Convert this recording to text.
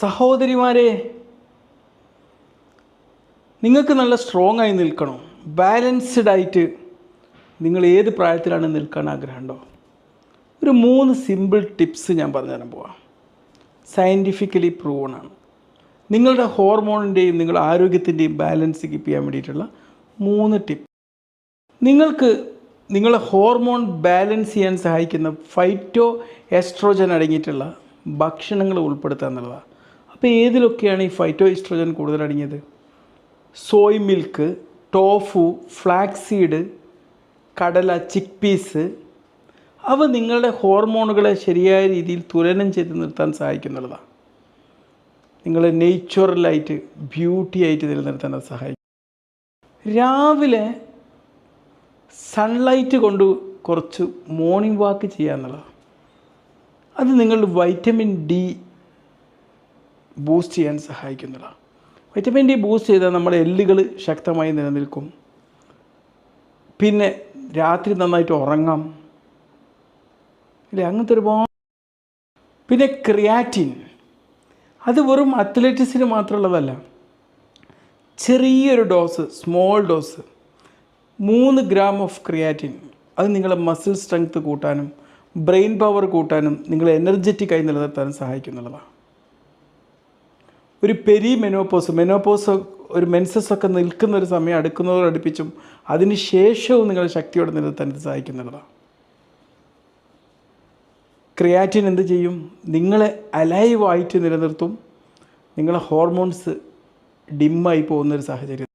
സഹോദരിമാരെ നിങ്ങൾക്ക് നല്ല സ്ട്രോങ് ആയി നിൽക്കണം? ബാലൻസ്ഡ് ആയിട്ട് നിങ്ങൾ ഏത് പ്രായത്തിലാണ് നിൽക്കാൻ ആഗ്രഹമുണ്ടോ? ഒരു മൂന്ന് സിമ്പിൾ ടിപ്സ് ഞാൻ പറഞ്ഞുതരാൻ പോവാം. സയന്റിഫിക്കലി പ്രൂവൺ ആണ്. നിങ്ങളുടെ ഹോർമോണിന്റെയും നിങ്ങളുടെ ആരോഗ്യത്തിന്റെയും ബാലൻസ് കീപ്പ് ചെയ്യാൻ വേണ്ടിയിട്ടുള്ള മൂന്ന് ടിപ്പ് നിങ്ങൾക്ക് നിങ്ങളെ ഹോർമോൺ ബാലൻസ് ചെയ്യാൻ സഹായിക്കുന്ന ഫൈറ്റോ എസ്ട്രോജൻ അടങ്ങിയിട്ടുള്ള ഭക്ഷണങ്ങൾ ഉൾപ്പെടുത്തുക എന്നുള്ളതാണ് അപ്പോൾ ഏതിലൊക്കെയാണ് ഈ ഫൈറ്റോ ഈസ്ട്രോജൻ കൂടുതൽ അടങ്ങിയത്? സോയ് മിൽക്ക് ടോഫു ഫ്ലാക്സീഡ് കടല ചിക്ക് പീസ് അവ നിങ്ങളുടെ ഹോർമോണുകളെ ശരിയായ രീതിയിൽ തുലനം ചെയ്ത് നിർത്താൻ സഹായിക്കുന്നുള്ളതാണ് നിങ്ങളെ നേച്ചുറലായിട്ട് ബ്യൂട്ടി ആയിട്ട് നിലനിർത്താൻ അത് സഹായിക്കും. രാവിലെ സൺലൈറ്റ് കൊണ്ട് കുറച്ച് മോർണിംഗ് വാക്ക് ചെയ്യുക എന്നുള്ളതാണ് അത് നിങ്ങളുടെ വൈറ്റമിൻ ഡി ബൂസ്റ്റ് ചെയ്യാൻ സഹായിക്കുന്നതാണ്. വൈറ്റമിൻ ഡി ബൂസ്റ്റ് ചെയ്താൽ നമ്മുടെ എല്ലുകൾ ശക്തമായി നിലനിൽക്കും. പിന്നെ രാത്രി നന്നായിട്ട് ഉറങ്ങാം. ഇല്ലേ? അങ്ങനത്തെ ഒരുപാട് പിന്നെ ക്രിയാറ്റിൻ അത് വെറും അത്ലറ്റിക്സിന് മാത്രമുള്ളതല്ല. ചെറിയൊരു ഡോസ് സ്മോൾ ഡോസ് മൂന്ന് ഗ്രാം ഓഫ് ക്രിയാറ്റിൻ അത് നിങ്ങളെ മസിൽ സ്ട്രെങ്ത് കൂട്ടാനും ബ്രെയിൻ പവർ കൂട്ടാനും നിങ്ങളെ എനർജറ്റിക്കായി നിലനിർത്താനും സഹായിക്കുന്നുള്ളതാണ് ഒരു പെരി മെനോപോസ് മെനോപ്പോസ് ഒരു മെൻസസ് ഒക്കെ നിൽക്കുന്ന ഒരു സമയം അടുക്കുന്നതോട് അടുപ്പിച്ചും അതിന് ശേഷവും നിങ്ങൾ ശക്തിയോടെ നിലനിർത്താൻ ഇത് സഹായിക്കുന്നുള്ളതാണ് ക്രിയാറ്റിൻ എന്ത് ചെയ്യും? നിങ്ങളെ അലൈവായിട്ട് നിലനിർത്തും. നിങ്ങളെ ഹോർമോൺസ് ഡിമ്മായി പോകുന്നൊരു സാഹചര്യം